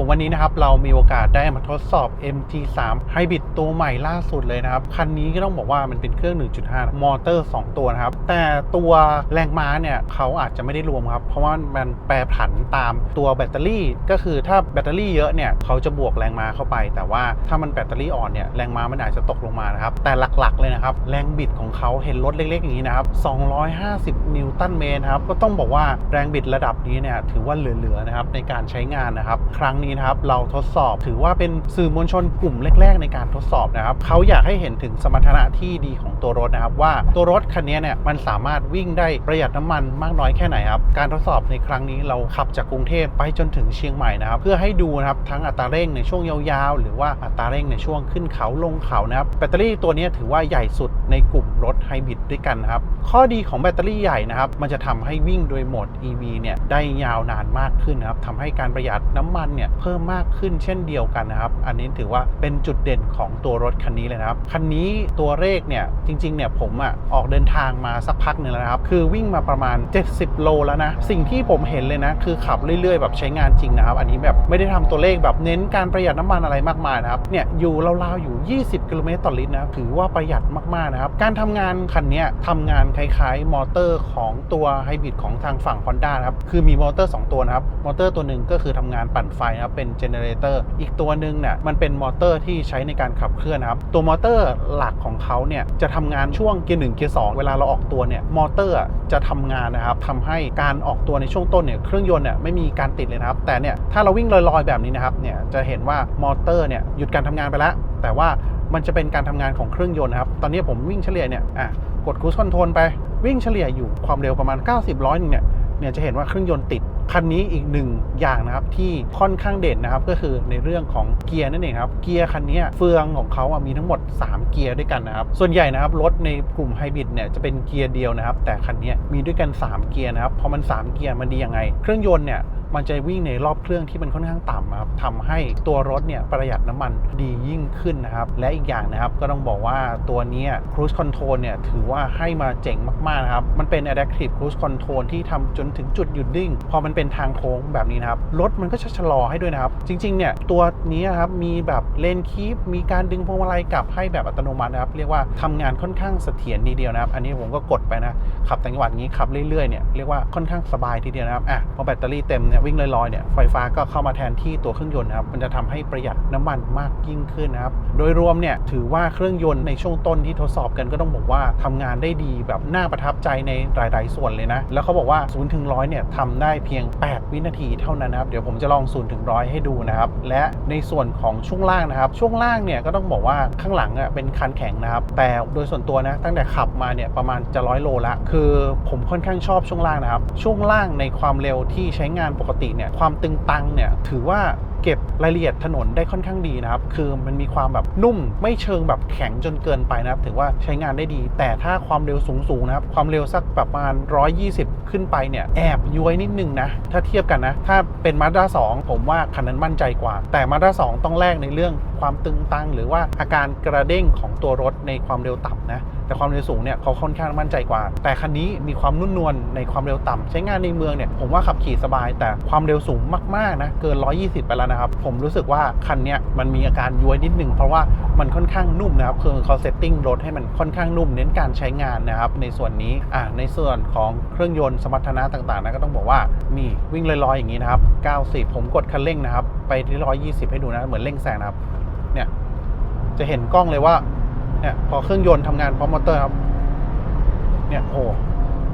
ผมวันนี้นะครับเรามีโอกาสได้มาทดสอบ MT3 Hybrid ตัวใหม่ล่าสุดเลยนะครับ คันนี้ก็ต้องบอกว่ามันเป็นเครื่อง 1.5 มอเตอร์ 2 ตัวนะครับ แต่ตัวแรงม้าเนี่ยเขาอาจจะไม่ได้รวมครับ เพราะว่ามันแปรผันตามตัวแบตเตอรี่ ก็คือถ้าแบตเตอรี่เยอะเนี่ยเขาจะบวกแรงม้าเข้าไป แต่ว่าถ้ามันแบตเตอรี่อ่อนเนี่ยแรงม้ามันอาจจะตกลงมานะครับแต่หลักๆเลยนะครับแรงบิดของเขาเห็นรถเล็กๆอย่างนี้นะครับ250 นิวตันเมตรครับก็ต้องบอกว่าแรงบิดระดับนี้เนี่ยถือว่าเหลือๆนะครับในการใช้งานนะครับครั้งนี้นะครับ เราทดสอบถือว่าเป็นสื่อมวลชนกลุ่มแรก ๆ ในการทดสอบนะครับเขาอยากให้เห็นถึงสมรรถนะที่ดีของตัวรถนะครับ ว่าตัวรถคันนี้เนี่ยมันสามารถวิ่งได้ประหยัดน้ำมันมากน้อยแค่ไหนครับการทดสอบในครั้งนี้เราขับจากกรุงเทพไปจนถึงเชียงใหม่นะครับ เพื่อให้ดูนะครับทั้งอัตราเร่งในช่วงยาวๆ หรือว่าอัตราเร่งในช่วงขึ้นเขาลงเขานะครับแบตเตอรี่ตัวนี้ถือว่าใหญ่สุดในกลุ่มรถไฮบริดด้วยกันครับข้อดีของแบตเตอรี่ใหญ่นะครับมันจะทำให้วิ่งโดยโหมด EV เนี่ยได้ยาวนานมากขึ้นนะครับทำให้การประหยัดน้ำมันเนี่ยเพิ่มมากขึ้นเช่นเดียวกันนะครับ อันนี้ถือว่าเป็นจุดเด่นของตัวรถคันนี้เลยนะครับ คันนี้ตัวเลขเนี่ยจริงๆเนี่ยผมอะออกเดินทางมาสักพักหนึ่งแล้วนะครับ คือวิ่งมาประมาณ 70 โลแล้วนะ สิ่งที่ผมเห็นเลยนะ คือขับเรื่อยๆ แบบใช้งานจริงนะครับ อันนี้แบบไม่ได้ทำตัวเลขแบบเน้นการประหยัดน้ำมันอะไรมากมายนะครับ เนี่ยอยู่ราวๆอยู่ 20 กิโลเมตรต่อลิตรนะ ถือว่าประหยัดมากๆนะครับ การทำงานคันนี้ทำงานคล้ายๆ มอเตอร์ของตัวไฮบริดของทางฝั่ง Honda นะครับ คือมีมอเตอร์ 2 ตัวนะครับ มอเตอร์ตัวหนึ่งก็คือทำงานปั่นไฟนะครับเป็นเจเนเรเตอร์อีกตัวหนึ่งเนี่ยมันเป็นมอเตอร์ที่ใช้ในการขับเคลื่อนนะครับตัวมอเตอร์หลักของเขาเนี่ยจะทำงานช่วงเกียร์หนึ่งเกียร์สองเวลาเราออกตัวเนี่ยมอเตอร์จะทำงานนะครับทำให้การออกตัวในช่วงต้นเนี่ยเครื่องยนต์เนี่ยไม่มีการติดเลยนะครับแต่เนี่ยถ้าเราวิ่งลอยๆแบบนี้นะครับเนี่ยจะเห็นว่ามอเตอร์เนี่ยหยุดการทำงานไปแล้ว แต่ว่ามันจะเป็นการทำงานของเครื่องยนต์นะครับ ตอนนี้ผมวิ่งเฉลี่ยเนี่ย อะ กดคูสคอนโทรลไป วิ่งเฉลี่ยอยู่ความเร็วประมาณ 90 ร้อยนึงเนี่ย เนี่ยจะเห็นว่าเครื่องยนต์ติดคันนี้อีกหนึ่งอย่างนะครับที่ค่อนข้างเด่นนะครับก็คือในเรื่องของเกียร์นั่นเองครับเกียร์คันนี้เฟืองของเขาอะมีทั้งหมด 3 เกียร์ด้วยกันนะครับส่วนใหญ่นะครับรถในกลุ่มไฮบริดเนี่ยจะเป็นเกียร์เดียวนะครับแต่คันนี้มีด้วยกัน 3 เกียร์นะครับพอมัน 3 เกียร์มันดียังไง เครื่องยนต์เนี่ย มันจะวิ่งในรอบเครื่องที่มันค่อนข้างต่ำครับทำให้ตัวรถเนี่ยประหยัดน้ำมันดียิ่งขึ้นนะครับ และอีกอย่างนะครับก็ต้องบอกว่าตัวนี้ cruise control เนี่ยถือว่าให้มาเจ๋งมากๆนะครับ มันเป็น adaptive cruise control ที่ทำจนถึงจุดหยุดนิ่ง พอมันเป็นทางโค้งแบบนี้นะครับ รถมันก็จะชะลอให้ด้วยนะครับ จริงๆเนี่ยตัวนี้นครับมีแบบเลนคีปมีการดึงพวงมาลัยกลับให้แบบอัตโนมัตินะครับ เรียกว่าทำงานค่อนข้างเสถียรทีเดียวนะครับ อันนี้ผมก็กดไปนะขับต่างจังหวัดนี้ขับเรื่อยๆเนี่ยเรียกว่าค่อนข้างสบายทีเดียวนะครับอะพอแบตเตอรี่เต็มเนี่ยวิ่งลอยๆเนี่ยไฟฟ้าก็เข้ามาแทนที่ตัวเครื่องยนต์นะครับมันจะทำให้ประหยัดน้ำมันมากยิ่งขึ้นนะครับโดยรวมเนี่ยถือว่าเครื่องยนต์ในช่วงต้นที่ทดสอบกันก็ต้องบอกว่าทำงานได้ดีแบบน่าประทับใจในหลาย ๆ ส่วนเลยนะ แล้วเขาบอกว่า0ูนย์ถึงร้อยเนี่ยทำได้เพียง 8 วินาทีเท่านั้นนะครับ เดี๋ยวผมจะลอง0ูนย์ถึงร้อยให้ดูนะครับ และในส่วนของช่วงล่างนะครับ ช่วงล่างเนี่ยก็ต้องบอกว่าข้างหลังอะเป็นคันแข็งนะครับ แต่โดยส่วนตัวนะตั้งแต่ขับมาเนี่ยประมาณจะร้อยโลละ คือผมค่อนข้างชอบช่วงล่างนะครับ ช่วงล่างในความเร็วที่ใช้งานปกติเนี่ยความตึงตังเนี่ยถือว่าเก็บรายละเอียดถนนได้ค่อนข้างดีนะครับ คือมันมีความแบบนุ่มไม่เชิงแบบแข็งจนเกินไปนะครับ ถือว่าใช้งานได้ดี แต่ถ้าความเร็วสูงๆนะครับ ความเร็วสักประมาณ 120 ขึ้นไปเนี่ย แอบย้วยนิดนึงนะ ถ้าเทียบกันนะ ถ้าเป็น Mazda 2ผมว่าคันนั้นมั่นใจกว่า แต่ Mazda 2ต้องแลกในเรื่องความตึงตังหรือว่าอาการกระเด้งของตัวรถในความเร็วต่ำนะ แต่ความเร็วสูงเนี่ยเขาค่อนข้างมั่นใจกว่า แต่คันนี้มีความนุ่มนวลในความเร็วต่ำใช้งานในเมืองเนี่ยผมว่าขับขี่สบาย แต่ความเร็วสูงมากๆนะเกิน 120 ไปแล้วนะครับ ผมรู้สึกว่าคันเนี้ยมันมีอาการย้วยนิดนึงเพราะว่ามันค่อนข้างนุ่มนะครับคือเขาเซตติ้งรถให้มันค่อนข้างนุ่มเน้นการใช้งานนะครับในส่วนนี้อ่าในส่วนของเครื่องยนต์สมรรถนะต่างๆนะก็ต้องบอกว่านี่วิ่งลอยๆอย่างนี้นะครับ 90 ผมกดคันเร่งนะครับ ไปที่ 120 ให้ดูนะ เหมือนเร่งแซงนะครับ เนี่ย จะเห็นกล้องเลยว่า เนี่ยพอเครื่องยนต์ทำงานพร้อมมอเตอร์ครับ เนี่ยโอ้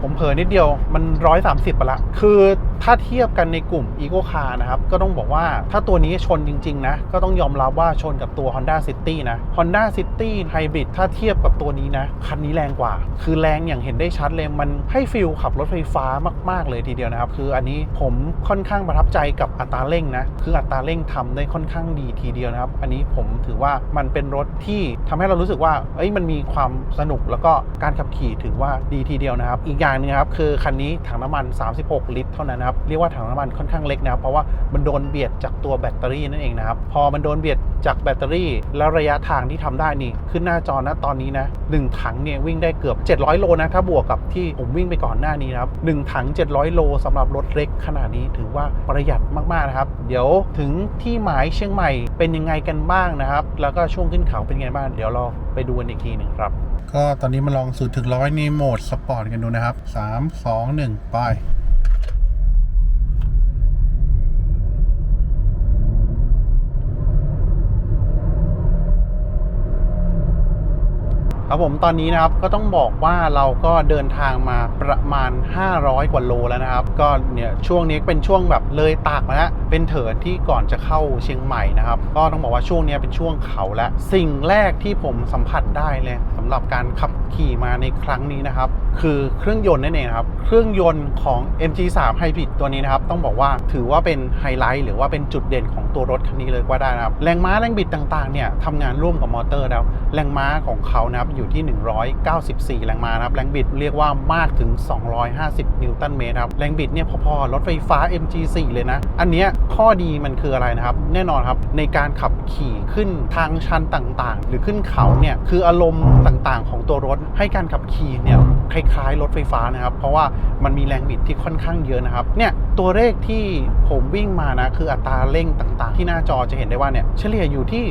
ผมเผลอนิดเดียวมัน 130ไปละ คือถ้าเทียบกันในกลุ่ม e c o Car นะครับ ก็ต้องบอกว่าถ้าตัวนี้ชนจริง ๆ นะ ก็ต้องยอมรับว่าชนกับตัว Honda City นะ Honda City Hybrid ถ้าเทียบกับตัวนี้นะ คันนี้แรงกว่า คือแรงอย่างเห็นได้ชัดเลยมันให้ฟิลขับรถไฟฟ้ามาก ๆ เลยทีเดียวนะครับ คืออันนี้ผมค่อนข้างประทับใจกับอัตราเร่งนะ คืออัตราเร่งทำได้ค่อนข้างดีทีเดียวนะครับ อันนี้ผมถือว่ามันเป็นรถที่ทำให้เรารู้สึกว่าเอ้ยมันมีความสนุกแล้วก็การขับขี่ถือว่าดีทีเดียวนะครับ อีกอย่างอย่างหนึงครับคือคันนี้ถังน้ำมัน 36 ลิตร เท่านั้นนะครับเรียกว่าถังน้ำมันค่อนข้างเล็กนะครับเพราะว่ามันโดนเบียดจากตัวแบตเตอรี่นั่นเองนะครับพอมันโดนเบียดจากแบตเตอรี่ แล้วระยะทางที่ทำได้นี่ขึ้นหน้าจอนะตอนนี้นะหนึ่งถังเนี่ยวิ่งได้เกือบ 700 โลนะถ้าบวกกับที่ผมวิ่งไปก่อนหน้านี้นะครับหนึ่งถัง 700 โลสำหรับรถเล็กขนาดนี้ถือว่าประหยัดมากๆนะครับ เดี๋ยวถึงที่หมายเชียงใหม่เป็นยังไงกันบ้างนะครับ แล้วก็ช่วงขึ้นเขาเป็นยังไงบ้างเดี๋ยวเรา ไปดูกันอีกทีหนึ่งครับ ก็ตอนนี้มาลองสูตรถึงร้อยในโหมดสปอร์ตกันดูนะครับ 3 2 1 ไป ครับผมตอนนี้นะครับก็ต้องบอกว่าเราก็เดินทางมาประมาณ 500 กว่าโลแล้วนะครับ ก็เนี่ยช่วงนี้เป็นช่วงแบบเลยตากมาแล้วเป็นเถินที่ก่อนจะเข้าเชียงใหม่นะครับ ก็ต้องบอกว่าช่วงนี้เป็นช่วงเขาแล้วสิ่งแรกที่ผมสัมผัสได้เลยสำหรับการขับขี่มาในครั้งนี้นะครับ คือเครื่องยนต์นั่นเองครับ เครื่องยนต์ของ MG3 Hybrid ตัวนี้นะครับ ต้องบอกว่าถือว่าเป็นไฮไลท์หรือว่าเป็นจุดเด่นของตัวรถคันนี้เลยก็ได้นะครับแรงม้าแรงบิดต่างๆเนี่ยทำงานร่วมกับมอเตอร์แล้วแรงม้าของเขานะครับอยู่ที่ 194 แรงม้านะครับ แรงบิดเรียกว่ามากถึง 250 นิวตันเมตรครับ แรงบิดเนี่ยพอๆ รถไฟฟ้า MG4 เลยนะ อันเนี้ยข้อดีมันคืออะไรนะครับ แน่นอนครับ ในการขับขี่ขึ้นทางชันต่างๆ หรือขึ้นเขาเนี่ย คืออารมณ์ต่างๆ ของตัวรถให้การขับขี่เนี่ยคล้ายๆ รถไฟฟ้านะครับ เพราะว่ามันมีแรงบิดที่ค่อนข้างเยอะนะครับ เนี่ยตัวเลขที่ผมวิ่งมานะ คืออัตราเร่งต่างๆ ที่หน้าจอจะเห็นได้ว่าเนี่ยเฉลี่ยอยู่ที่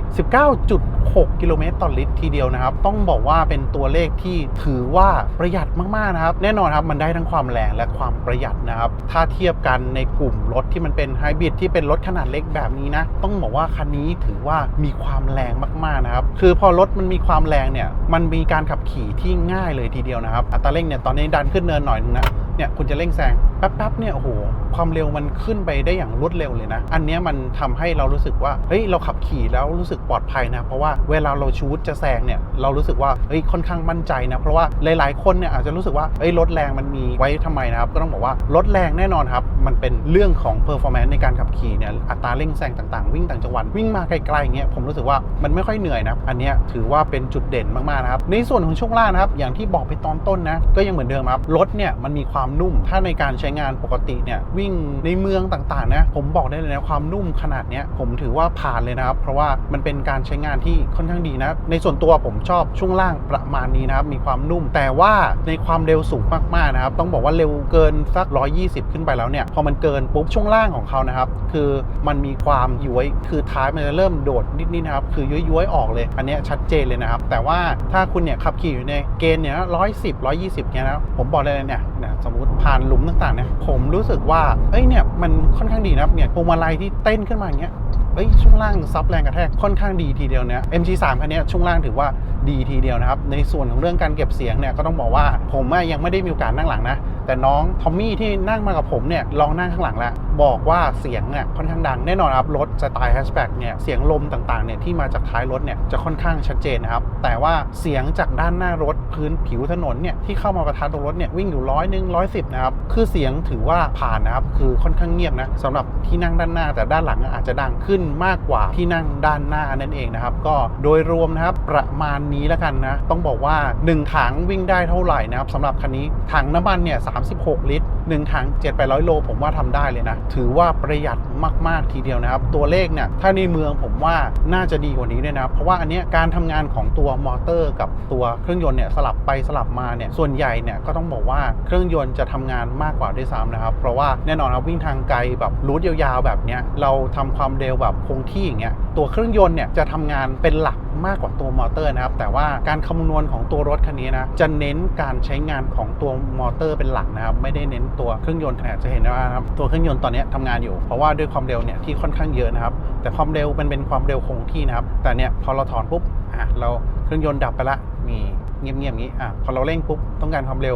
19.6 กิโลเมตรต่อลิตรทีเดียวนะครับ ต้องบอกว่าเป็นตัวเลขที่ถือว่าประหยัดมากๆนะครับ แน่นอนครับมันได้ทั้งความแรงและความประหยัดนะครับ ถ้าเทียบกันในกลุ่มรถที่มันเป็นไฮบริดที่เป็นรถขนาดเล็กแบบนี้นะ ต้องบอกว่าคันนี้ถือว่ามีความแรงมากๆนะครับ คือพอรถมันมีความแรงเนี่ย มันมีการขับขี่ที่ง่ายเลยทีเดียวนะครับ อัตราเร่งเนี่ยตอนนี้ดันขึ้นเนินหน่อยนึงนะเนี่ยคุณจะเร่งแซงแป๊บๆเนี่ยโอ้โหความเร็วมันขึ้นไปได้อย่างรวดเร็วเลยนะ อันนี้มันทำให้เรารู้สึกว่าเฮ้ยเราขับขี่แล้วรู้สึกปลอดภัยนะ เพราะว่าเวลาเราชูดจะแซงเนี่ยเรารู้สึกว่าเฮ้ยค่อนข้างมั่นใจนะ เพราะว่าหลายๆคนเนี่ยอาจจะรู้สึกว่าเฮ้ยรถแรงมันมีไว้ทำไมนะครับ ก็ต้องบอกว่ารถแรงแน่นอนครับ มันเป็นเรื่องของ performance ในการขับขี่เนี่ยอัตราเร่งแซงต่างๆ วิ่งต่างจังหวัดวิ่งมาไกลๆอย่างเงี้ยผมรู้สึกว่ามันไม่ค่อยเหนื่อยนะอันนี้ถือว่าเป็นจุดเด่นมากๆนะครับในส่วนของช่วงล่างนะครับอย่างที่บอกไปตอนต้นนะก็ยังเหมือนเดิมครับรถเนี่ยมันมีความนุ่ม ถ้าในการใช้งานปกติเนี่ยวิ่งในเมืองต่างๆนะผมบอกได้เลยนะความนุ่มขนาดเนี้ยผมถือว่าผ่านเลยนะครับ เพราะว่ามันเป็นการใช้งานที่ค่อนข้างดีนะ ในส่วนตัวผมชอบช่วงล่างประมาณนี้นะครับ มีความนุ่ม แต่ว่าในความเร็วสูงมากๆนะครับ ต้องบอกว่าเร็วเกินสัก 120 ขึ้นไปแล้วเนี่ย พอมันเกินปุ๊บช่วงล่างของเขานะครับ คือมันมีความย้วย คือท้ายมันจะเริ่มโดดนิดๆนะครับ คือย้วยๆออกเลย อันนี้ชัดเจนเลยนะครับ แต่ว่าถ้าคุณเนี่ยขับขี่อยู่ในเกณฑ์เนี่ยร้อยสิบร้อยยี่สิบเนี่ยนะผมบอกเลยเนี่ยนะสมมติผ่านหลุมต่างๆเนี่ยผมรู้สึกว่าเอ้ยเนี่ยมันค่อนข้างดีนะเนี่ยพวงมาลัยที่เต้นขึ้นมาอย่างเงี้ยเอ้ยช่วงล่างซับแรงกระแทกค่อนข้างดีทีเดียวเนี่ย MG3 คันนี้ช่วงล่างถือว่าดีทีเดียวนะครับ ในส่วนของเรื่องการเก็บเสียงเนี่ยก็ต้องบอกว่าผมยังไม่ได้มีโอกาสนั่งหลังนะ แต่น้องทอมมี่ที่นั่งมากับผมเนี่ยลองนั่งข้างหลังแล้วบอกว่าเสียงเนี่ยค่อนข้างดังแน่นอนครับรถสไตล์แฮชแบ็กเนี่ยเสียงลมต่างๆเนี่ยที่มาจากท้ายรถเนี่ยจะค่อนข้างชัดเจนนะครับแต่ว่าเสียงจากด้านหน้ารถพื้นผิวถนนเนี่ยที่เข้ามาประทะตรงรถเนี่ยวิ่งอยู่ร้อยหนึ่งร้อยสิบนะครับคือเสียงถือว่าผ่านนะครับคือค่อนข้างเงียบนะสำหรับที่นั่งด้านหน้า แต่ด้านหลังอาจจะดังขึ้นมากกว่าที่นั่งด้านหน้านั่นเองนะครับก็โดยรวมนะครับประมาณนี้แล้วกันนะต้องบอกว่า 1 ถังวิ่งได้เท่าไหร่นะครับสำหรับคันนี้ถังน้ำมันเนี่ย36 ลิตร 1ถัง7-800 โล ผมว่าทำได้เลยนะ ถือว่าประหยัดมาก ๆ ทีเดียวนะครับ ตัวเลขเนี่ย ถ้าในเมืองผมว่าน่าจะดีกว่านี้ด้วยนะ เพราะว่าอันเนี้ยการทำงานของตัวมอเตอร์ กับตัวเครื่องยนต์เนี่ยสลับไปสลับมาเนี่ย ส่วนใหญ่เนี่ยก็ต้องบอกว่าเครื่องยนต์จะทำงานมากกว่าด้วยซ้ำนะครับ เพราะว่าแน่นอนครับวิ่งทางไกลแบบรูทยาวๆแบบเนี้ยเราทำความเร็วแบบคงที่อย่างเงี้ยตัวเครื่องยนต์เนี่ยจะทำงานเป็นหลัก มากกว่าตัวมอเตอร์นะครับ แต่ว่าการคำนวณของตัวรถคันนี้นะจะเน้นการใช้งานของตัวมอเตอร์เป็นหลักนะครับ ไม่ได้เน้นตัวเครื่องยนต์นะจะเห็นว่าครับตัวเครื่องยนต์ตอนนี้ทำงานอยู่ เพราะว่าด้วยความเร็วเนี่ยที่ค่อนข้างเยอะนะครับ แต่ความเร็วเป็นเป็นความเร็วคงที่นะครับ แต่เนี่ยพอเราถอนปุ๊บอะเราเครื่องยนต์ดับไปละมีเงียบๆอย่างนี้อะพอเราเร่งปุ๊บต้องการความเร็ว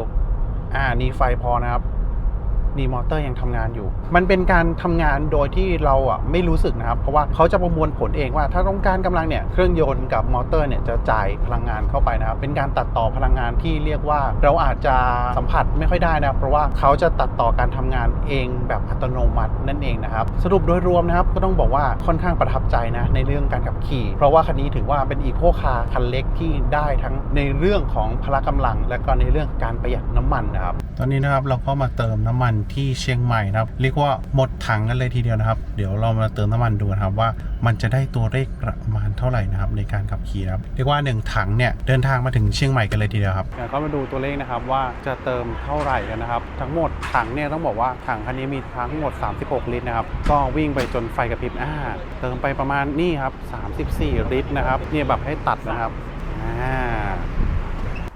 อ่านี่ไฟพอนะครับ นี่มอเตอร์ยังทำงานอยู่ มันเป็นการทำงานโดยที่เราอะไม่รู้สึกนะครับ เพราะว่าเขาจะประมวลผลเองว่า ถ้าต้องการกำลังเนี่ยเครื่องยนต์กับมอเตอร์เนี่ยจะจ่ายพลังงานเข้าไปนะครับ เป็นการตัดต่อพลังงานที่เรียกว่าเราอาจจะสัมผัสไม่ค่อยได้นะเพราะว่าเขาจะตัดต่อการทำงานเองแบบอัตโนมัตินั่นเองนะครับ สรุปโดยรวมนะครับก็ต้องบอกว่าค่อนข้างประทับใจนะในเรื่องการขับขี่ เพราะว่าคันนี้ถือว่าเป็นอีโคคาร์คันเล็กที่ได้ทั้งในเรื่องของพละกำลัง และก็ในเรื่องการประหยัดน้ำมันนะครับ ตอนนี้นะครับเราก็มาเติมน้ำมันที่เชียงใหม่นะครับ เรียกว่าหมดถังกันเลยทีเดียวนะครับ เดี๋ยวเรามาเติมน้ำมันดูนะครับว่ามันจะได้ตัวเลขประมาณเท่าไหร่นะครับในการขับขี่นะครับเรียกว่า 1 ถังเนี่ยเดินทางมาถึงเชียงใหม่กันเลยทีเดียวครับก็มาดูตัวเลขนะครับว่าจะเติมเท่าไหร่กันนะครับ ทั้งหมดถังเนี่ยต้องบอกว่าถังคันนี้มีทั้งหมด 36 ลิตรนะครับก็วิ่งไปจนไฟกระพริบอ่าเติมไปประมาณนี่ครับ34 ลิตรนะครับเนี่ยแบบให้ตัดนะครับอ่า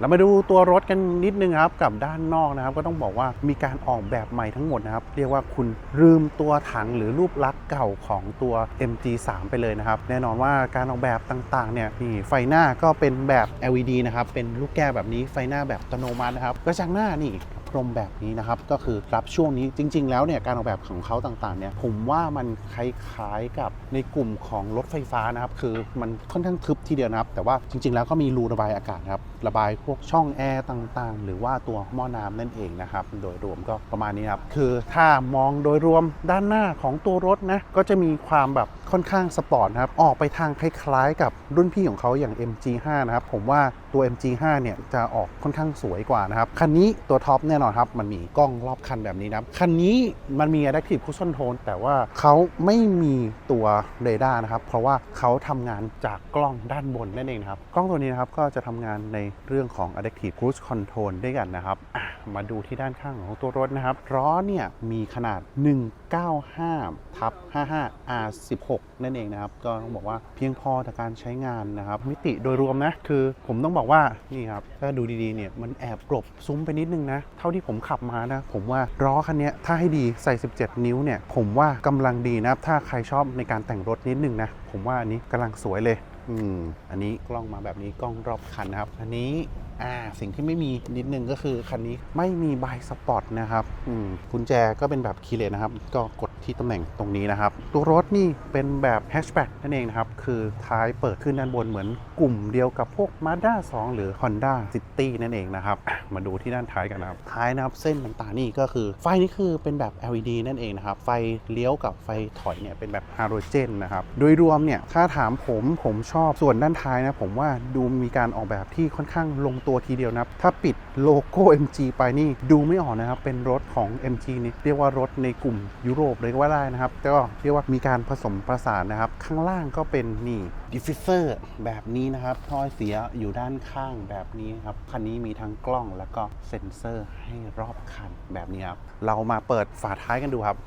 เรามาดูตัวรถกันนิดนึงครับกับด้านนอกนะครับ ก็ต้องบอกว่ามีการออกแบบใหม่ทั้งหมดนะครับ เรียกว่าคุณลืมตัวถังหรือรูปลักษณ์เก่าของตัว MG3 ไปเลยนะครับ แน่นอนว่าการออกแบบต่างๆเนี่ยนี่ไฟหน้าก็เป็นแบบ LED นะครับเป็นลูกแก้วแบบนี้ไฟหน้าแบบอัตโนมัตินะครับกระจังหน้านี่ พรมแบบนี้นะครับ ก็คือรับช่วงนี้จริง ๆ แล้วเนี่ยการออกแบบของเขาต่างๆเนี่ยผมว่ามันคล้ายๆกับในกลุ่มของรถไฟฟ้านะครับคือมันค่อนข้างทึบทีเดียวนะครับ แต่ว่าจริง ๆ แล้วก็มีรูระบายอากาศครับระบายพวกช่องแอร์ต่างๆ หรือว่าตัวหม้อน้ำนั่นเองนะครับ โดยรวมก็ประมาณนี้ครับคือถ้ามองโดยรวมด้านหน้าของตัวรถนะก็จะมีความแบบ ค่อนข้างสปอร์ตนะครับ ออกไปทางคล้ายๆ กับรุ่นพี่ของเขาอย่าง MG5 นะครับ ผมว่าตัว MG5 เนี่ยจะออกค่อนข้างสวยกว่านะครับ คันนี้ตัวท็อปแน่นอนครับ มันมีกล้องรอบคันแบบนี้นะครับ คันนี้มันมี Adaptive Cruise Control แต่ว่าเขาไม่มีตัวเรดาร์นะครับ เพราะว่าเขาทำงานจากกล้องด้านบนนั่นเองนะครับ กล้องตัวนี้นะครับก็จะทำงานในเรื่องของ Adaptive Cruise Control ด้วยกันนะครับมาดูที่ด้านข้างของตัวรถนะครับล้อเนี่ยมีขนาด 195ทับ55 R16 นั่นเองนะครับ ก็ต้องบอกว่าเพียงพอต่อการใช้งานนะครับ มิติโดยรวมนะ คือผมต้องบอกว่านี่ครับ ถ้าดูดีๆเนี่ยมันแอบกลบซุ้มไปนิดนึงนะ เท่าที่ผมขับมานะ ผมว่าล้อคันนี้ถ้าให้ดีใส่ 17 นิ้วเนี่ย ผมว่ากำลังดีนะครับ ถ้าใครชอบในการแต่งรถนิดนึงนะ ผมว่าอันนี้กำลังสวยเลย อืม อันนี้กล้องมาแบบนี้กล้องรอบคันนะครับ อันนี้ อ่าสิ่งที่ไม่มีนิดนึงก็คือคันนี้ไม่มีบายสปอร์ตนะครับอืมกุญแจก็เป็นแบบคีย์เลสนะครับ ก็กดที่ตำแหน่งตรงนี้นะครับ ตัวรถนี่เป็นแบบแฮชแบ็กนั่นเองนะครับ คือท้ายเปิดขึ้นด้านบนเหมือนกลุ่มเดียวกับพวก Mazda 2 หรือ Honda City นั่นเองนะครับ มาดูที่ด้านท้ายกันนะครับ ท้ายนะครับเส้นต่างๆนี่ก็คือ ไฟนี่คือเป็นแบบ LED นั่นเองนะครับ ไฟเลี้ยวกับไฟถอยเนี่ยเป็นแบบฮาโลเจนนะครับ โดยรวมเนี่ยถ้าถามผมผมชอบส่วนด้านท้ายนะผมว่าดูมีการออกแบบที่ค่อนข้างลงตัวัวทีเดียวนะครับ ถ้าปิดโลโก้ MG ไปนี่ดูไม่ออกนะครับ เป็นรถของ MG นี่เรียกว่ารถในกลุ่มยุโรปเลยก็ว่าได้นะครับก็เรียกว่ามีการผสมประสานนะครับ ข้างล่างก็เป็นนี่ดิฟฟิเซอร์แบบนี้นะครับท่อเสียอยู่ด้านข้างแบบนี้ครับคันนี้มีทั้งกล้องแล้วก็เซ็นเซอร์ให้รอบคันแบบนี้ครับเรามาเปิดฝาท้ายกันดูครับ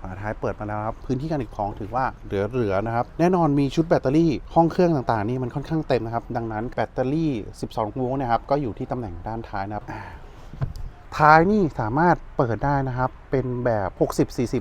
ฝาท้ายเปิดมาแล้วครับ พื้นที่การเก็บของถือว่าเหลือๆนะครับ แน่นอนมีชุดแบตเตอรี่ห้องเครื่องต่างๆ นี่มันค่อนข้างเต็มนะครับ ดังนั้นแบตเตอรี่ 12 โวลต์นะครับ ก็อยู่ที่ตำแหน่งด้านท้ายนะครับท้ายนี่สามารถ เปิดได้นะครับ เป็นแบบ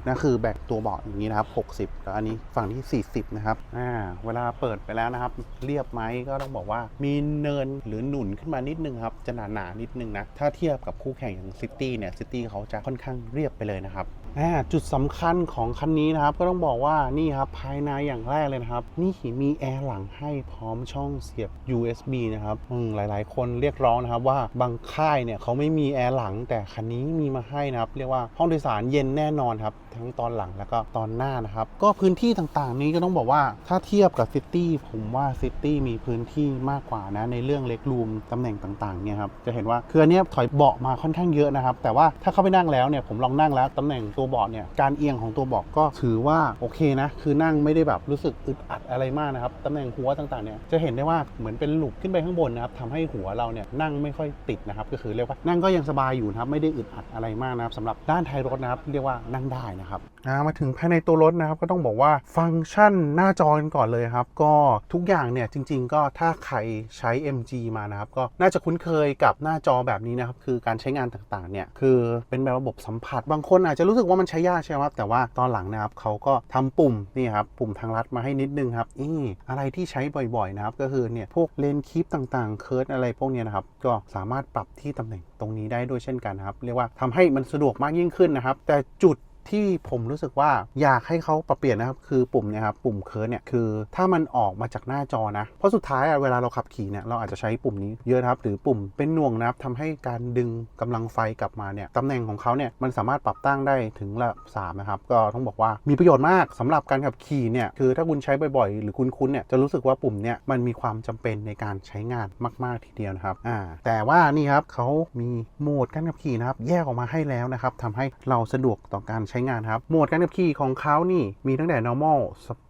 60-40 นะคือแบ่งตัวเบาะอย่างนี้นะครับ 60 แล้วอันนี้ฝั่งที่ 40 นะครับ อ่า เวลาเปิดไปแล้วนะครับ เรียบไหมก็ต้องบอกว่า มีเนินหรือหนุนขึ้นมานิดนึงครับ จะหนาๆนิดนึงนะ ถ้าเทียบกับคู่แข่งอย่างซิตี้เนี่ย ซิตี้เขาจะค่อนข้างเรียบไปเลยนะครับ อ่า จุดสำคัญของคันนี้นะครับ ก็ต้องบอกว่านี่ครับ ภายในอย่างแรกเลยนะครับ นี่มีแอร์หลังให้พร้อมช่องเสียบ USB นะครับอืมหลาย ๆ คนเรียกร้องนะครับว่าบางค่ายเนี่ยเขาไม่มีแอร์หลังแต่คันนี้มีมาให้นะครับ เรียกว่าห้องโดยสารเย็นแน่นอนครับ ทั้งตอนหลังแล้วก็ตอนหน้านะครับ ก็พื้นที่ต่างๆ นี้ก็ต้องบอกว่าถ้าเทียบกับซิตี้ผมว่าซิตี้มีพื้นที่มากกว่านะในเรื่องเล็กรูมตำแหน่งต่างๆเนี่ยครับจะเห็นว่าคืออันเนี้ยถอยเบาะมาค่อนข้างเยอะนะครับแต่ว่าถ้าเข้าไปนั่งแล้วเนี่ยผมลองนั่งแล้วตำแหน่งตัวเบาะเนี่ยการเอียงของตัวเบาะก็ถือว่าโอเคนะคือนั่งไม่ได้แบบรู้สึกอึดอัดอะไรมากนะครับตำแหน่งหัวต่างๆเนี่ยจะเห็นได้ว่าเหมือนเป็นหลุกขึ้นไปข้างบนนะครับทำให้หัวเราเนี่ยนั่งไม่ค่อยติดนะครับก็คือเรียกว่านั่งก็ยังสบายอยู่นะครับไม่ได้อึดอัดอะไรมากนะครับสำหรับด้านท้ายรถนะครับเรียกว่านั่งได้นะครับมาถึงภายในตัวรถนะครับก็ต้องบอกว่าฟังก์ชันหน้าจอกันก่อนเลยครับก็ทุกอย่างเนี่ยจริง ๆ ก็ถ้าใครใช้ MG มานะครับก็น่าจะคุ้นเคยกับหน้าจอแบบนี้นะครับคือการใช้งานต่างๆเนี่ยคือเป็นแบบระบบสัมผัสบางคนอาจจะรู้สึกว่ามันใช้ยากใช่ไหมครับแต่ว่าตอนหลังนะครับเขาก็ทำปุ่มนี่ครับปุ่มทางลัดมาให้นิดนึงครับนี่อะไรที่ใช้บ่อยๆนะครับก็คือเนี่ยพวกเลนคีปต่างๆเคิร์ดอะไรพวกนี้นะครับก็สามารถปรับที่ตำแหน่งตรงนี้ได้ด้วยเช่นกันนะครับเรียกว่าทำให้มันสะดวกมากยิ่งขึ้นนะครับแต่จุด ที่ผมรู้สึกว่าอยากให้เขาปรับเปลี่ยนนะครับ คือปุ่มเนี่ยครับปุ่มเคิร์เนี่ยคือถ้ามันออกมาจากหน้าจอนะ เพราะสุดท้ายอะเวลาเราขับขี่เนี่ยเราอาจจะใช้ปุ่มนี้เยอะครับ หรือปุ่มเป็นหน่วงนะครับทำให้การดึงกำลังไฟกลับมาเนี่ยตำแหน่งของเขาเนี่ยมันสามารถปรับตั้งได้ถึงระดับ3นะครับก็ต้องบอกว่ามีประโยชน์มากสำหรับการขับขี่เนี่ยคือถ้าคุณใช้บ่อยๆ หรือคุณคุ้นๆเนี่ยจะรู้สึกว่าปุ่มเนี่ยมันมีความจำเป็นในการใช้งานมากๆทีเดียวนะครับอ่าแต่ว่านี่ครับเขามีโหมดการขับขี่นะครับแยกออกมาให้แล้วนะครับทำให้เราสะดวกต่อการใช้งานครับโหมดการขับขี่ของเขานี่มีตั้งแต่ normal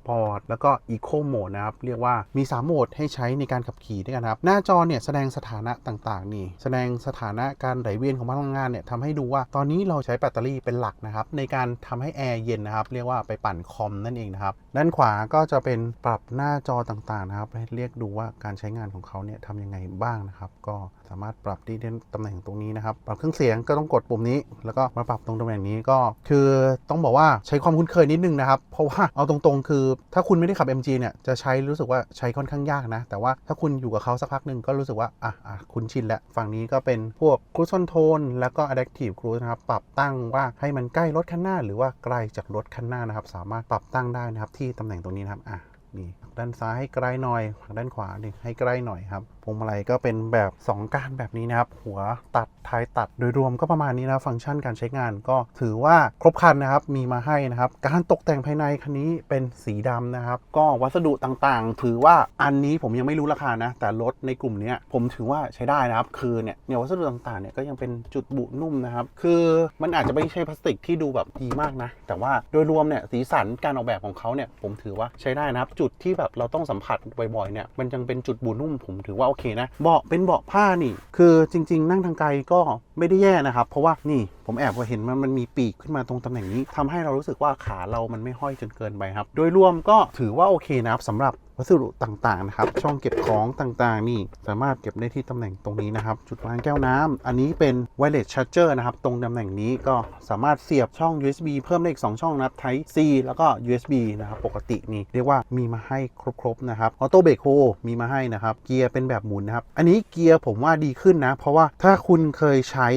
sport แล้วก็ eco mode นะครับ เรียกว่ามี 3 โหมดให้ใช้ในการขับขี่ด้วยกันครับ หน้าจอเนี่ยแสดงสถานะต่างๆ นี่ แสดงสถานะการไหลเวียนของพลังงานเนี่ยทำให้ดูว่าตอนนี้เราใช้แบตเตอรี่เป็นหลักนะครับ ในการทำให้แอร์เย็นนะครับ เรียกว่าไปปั่นคอมนั่นเองนะครับ ด้านขวาก็จะเป็นปรับหน้าจอต่างๆ นะครับให้เรียกดูว่าการใช้งานของเขาเนี่ยทำยังไงบ้างนะครับ ก็สามารถปรับที่ตำแหน่งตรงนี้นะครับ ปรับเครื่องเสียงก็ต้องกดปุ่มนี้ แล้วก็มาปรับตรงตำแหน่งนี้ก็ คือต้องบอกว่าใช้ความคุ้นเคยนิดนึงนะครับ เพราะว่าเอาตรงๆ คือถ้าคุณไม่ได้ขับ MG เนี่ยจะใช้รู้สึกว่าใช้ค่อนข้างยากนะ แต่ว่าถ้าคุณอยู่กับเขาสักพักหนึ่งก็รู้สึกว่าอะอะคุณชินแล้วฝั่งนี้ก็เป็นพวก Cruise Control แล้วก็ Adaptive Cruise นะครับ ปรับตั้งว่าให้มันใกล้รถคันหน้า หรือว่าไกลจากรถคันหน้านะครับ สามารถปรับตั้งได้นะครับที่ตำแหน่งตรงนี้นะครับอะ นี่ด้านซ้ายให้ใกล้หน่อยด้านขวานี่ให้ใกล้หน่อยครับพวงมาลัยก็เป็นแบบ 2ก้านแบบนี้นะครับ หัวตัดท้ายตัดโดยรวมก็ประมาณนี้นะฟังก์ชันการใช้งานก็ถือว่าครบครันนะครับมีมาให้นะครับ การตกแต่งภายในคันนี้เป็นสีดำนะครับ ก็วัสดุต่างๆ ถือว่าอันนี้ผมยังไม่รู้ราคานะ แต่รถในกลุ่มนี้ผมถือว่าใช้ได้นะครับ คือเนี่ยเนี่ยวัสดุต่างๆเนี่ยก็ยังเป็นจุดบุนุ่มนะครับ คือมันอาจจะไม่ใช่พลาสติกที่ดูแบบดีมากนะ แต่ว่าโดยรวมเนี่ยสีสันการออกแบบของเขาเนี่ยผมถือว่าใช้ได้นะครับจุดที่แบบเราต้องสัมผัสบ่อยๆเนี่ยมันยังเป็นจุดบูนุ่มผมถือว่าโอเคนะเบาะเป็นเบาะผ้านี่ คือจริง ๆ นั่งทางไกลก็ไม่ได้แย่นะครับ เพราะว่านี่ผมแอบ่าเห็นมันมันมีปีกขึ้นมาตรงตำแหน่งนี้ทำให้เรารู้สึกว่าขาเรามันไม่ห้อยจนเกินไปครับ โดยรวมก็ถือว่าโอเคนะครับสำหรับ วัสดุต่างๆนะครับ ช่องเก็บของต่างๆ นี่สามารถเก็บได้ที่ตำแหน่งตรงนี้นะครับ จุดวางแก้วน้ำอันนี้เป็น wireless charger นะครับ ตรงตำแหน่งนี้ก็สามารถเสียบช่อง USB เพิ่มได้อีก 2 ช่องนะครับ Type C แล้วก็ USB นะครับ ปกตินี่เรียกว่ามีมาให้ครบๆนะครับ Auto Brake Pro มีมาให้นะครับ เกียร์เป็นแบบหมุนนะครับ อันนี้เกียร์ผมว่าดีขึ้นนะ เพราะว่าถ้าคุณเคยใช้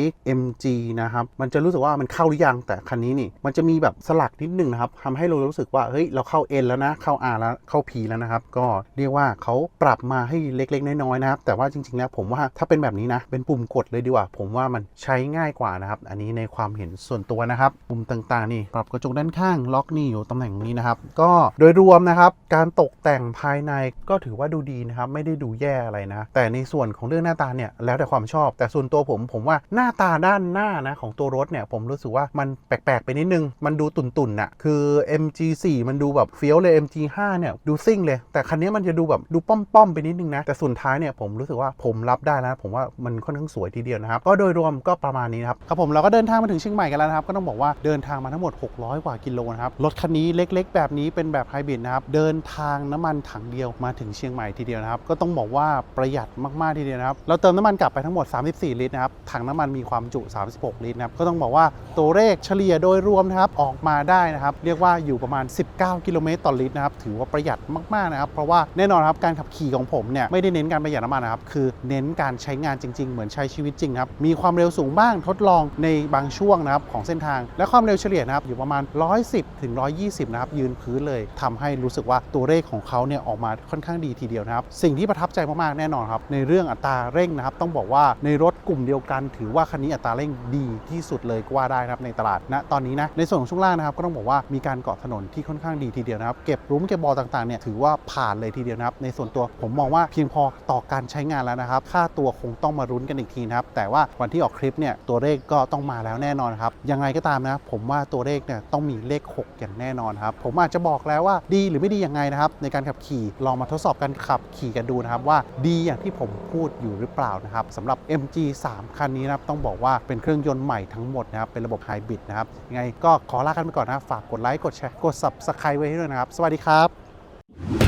MG นะครับ มันจะรู้สึกว่ามันเข้าหรือยัง แต่คันนี้นี่ มันจะมีแบบสลักนิดหนึ่งนะครับทำให้เรารู้สึกว่า เฮ้ย เราเข้า N แล้วนะ เข้า R แล้ว เข้า P แล้วนะครับก็เรียกว่าเขาปรับมาให้เล็กๆ น้อยๆนะครับ แต่ว่าจริงๆแล้วผมว่าถ้าเป็นแบบนี้นะ เป็นปุ่มกดเลยดีกว่า ผมว่ามันใช้ง่ายกว่านะครับ อันนี้ในความเห็นส่วนตัวนะครับ ปุ่มต่างๆ นี่ปรับกระจกด้านข้างล็อกนี่อยู่ตำแหน่งนี้นะครับ ก็โดยรวมนะครับ การตกแต่งภายในก็ถือว่าดูดีนะครับ ไม่ได้ดูแย่อะไรนะ แต่ในส่วนของเรื่องหน้าตาเนี่ยแล้วแต่ความชอบ แต่ส่วนตัวผมผมว่าหน้าตาด้านหน้านะของตัวรถเนี่ยผมรู้สึกว่ามันแปลกๆไปนิดนึง มันดูตุ่นๆน่ะคือ MG4 มันดูแบบเฟี้ยวเลย MG5 เนี่ยดูซิ่งเลยแแต่คันนี้มันจะดูแบบดูป้อมๆไปนิดนึงนะ แต่สุดท้ายเนี่ยผมรู้สึกว่าผมรับได้แล้วผมว่ามันค่อนข้างสวยทีเดียวนะครับ ก็โดยรวมก็ประมาณนี้นะครับครับผมเราก็เดินทางมาถึงเชียงใหม่กันแล้วนะครับ ก็ต้องบอกว่าเดินทางมาทั้งหมด 600 กว่ากิโลนะครับ รถคันนี้เล็ก ๆ แบบนี้เป็นแบบไฮบริดนะครับ เดินทางน้ำมันถังเดียวมาถึงเชียงใหม่ทีเดียวนะครับ ก็ต้องบอกว่าประหยัดมากๆทีเดียวนะครับ เราเติมน้ำมันกลับไปทั้งหมด 34 ลิตรนะครับ ถังน้ำมันมีความจุ 36 ลิตรนะครับ ก็ต้องบอกว่าตัวเลขเฉลี่ยโดยรวมนะครับออกมาได้นะครับ เรียกว่าอยู่ประมาณ 19 กิโลเมตรต่อลิตรนะครับ ถือว่าประหยัดมากๆนะครับเพราะว่าแน่นอนครับการขับขี่ของผมเนี่ยไม่ได้เน้นการประหยัดน้ำมันนะครับคือเน้นการใช้งานจริง ๆ เหมือนใช้ชีวิตจริงครับมีความเร็วสูงบ้างทดลองในบางช่วงนะครับของเส้นทาง และความเร็วเฉลี่ยนะครับอยู่ประมาณ 110ถึง120 นะครับยืนพื้นเลยทำให้รู้สึกว่าตัวเลขของเขาเนี่ยออกมาค่อนข้างดีทีเดียวนะครับสิ่งที่ประทับใจมากๆแน่นอนครับในเรื่องอัตราเร่งนะครับต้องบอกว่าในรถกลุ่มเดียวกัน ถือว่าคันนี้อัตราเร่งดีที่สุดเลยก็ว่าได้นะครับในตลาดณตอนนี้นะในส่วนของช่วงล่างนะครับก็ต้องบอกว่ามีการเกาะถนนที่ค่อนข้างดีทีเดียวนะครับเก็บรุ้มเก็บบอลต่างๆเนี่ยถือว่าผานผ่านเลยทีเดียวนะครับ ในส่วนตัวผมมองว่าเพียงพอต่อการใช้งานแล้วนะครับ ค่าตัวคงต้องมารุ้นกันอีกทีนะครับ แต่ว่าวันที่ออกคลิปเนี่ยตัวเลขก็ต้องมาแล้วแน่นอนครับ ยังไงก็ตามนะผมว่าตัวเลขเนี่ยต้องมีเลข 6 อย่างแน่นอนครับ ผมอาจจะบอกแล้วว่าดีหรือไม่ดียังไงนะครับ ในการขับขี่ลองมาทดสอบการขับขี่กันดูนะครับว่าดีอย่างที่ผมพูดอยู่หรือเปล่านะครับสำหรับ MG 3 คันนี้นะครับต้องบอกว่าเป็นเครื่องยนต์ใหม่ทั้งหมดนะครับเป็นระบบไฮบริดนะครับยังไงก็ขอลากันไปก่อนนะฝากกดไลค์กดแชร์กด Subscribe ไว้ให้ด้วยนะครับ สวัสดีครับ